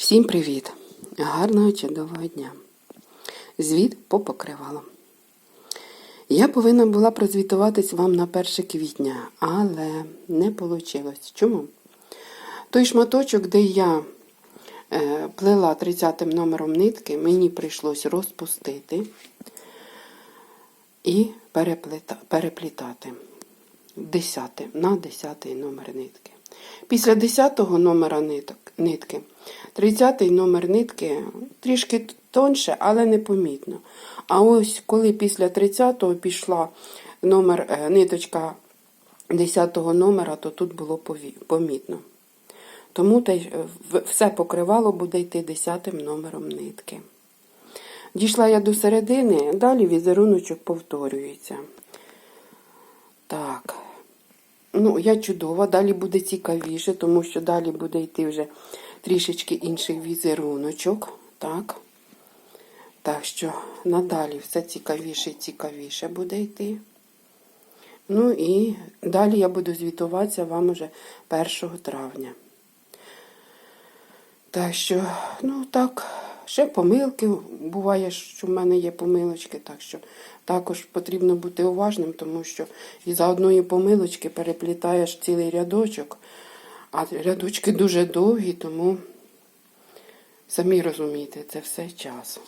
Всім привіт! Гарного чудового дня! Звіт по покривалу. Я повинна була прозвітуватись вам на 1 квітня, але не вийшло. Чому? Той шматочок, де я е, плела 30 номером нитки, мені прийшлось розпустити і перепліта, переплітати 10, на 10 номер нитки. Після 10 номера ниток, нитки, 30 номер нитки трішки тонше, але непомітно. А ось коли після 30-го пішла номер, е, ниточка 10-го номера, то тут було помітно. Тому е, все покривало буде йти 10 номером нитки. Дійшла я до середини, далі візеруночок повторюється. Так. Ну, я чудова, далі буде цікавіше, тому що далі буде йти вже трішечки інший візеруночок. Так. Так що надалі все цікавіше і цікавіше буде йти. Ну і далі я буду звітуватися вам уже 1 травня. Так що, ну так, ще помилки. Буває, що в мене є помилочки, так що також потрібно бути уважним, тому що із-за одної помилочки переплітаєш цілий рядочок, а рядочки дуже довгі, тому самі розумієте, це все час.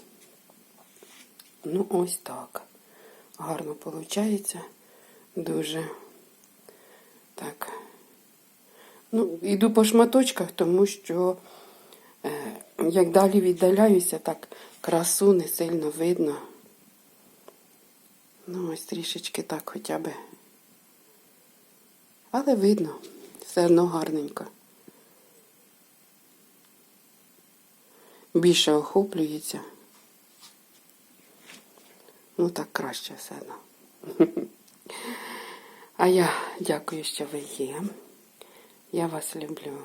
Ну, ось так. Гарно виходить. Дуже так. Ну, йду по шматочках, тому що як далі віддаляюся, так красу не сильно видно. Ну, ось трішечки так хоча б. Але видно, все одно гарненько. Більше охоплюється. Ну так краще все одно. А я дякую, що ви є. Я вас люблю.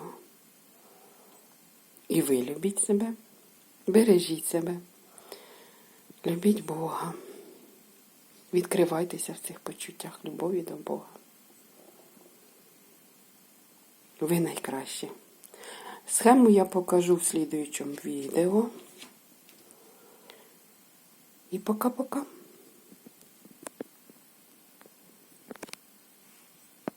І ви любіть себе, бережіть себе, любіть Бога. Відкривайтеся в цих почуттях любові до Бога. Ви найкращі. Схему я покажу в слідуючому відео. І пока-пока.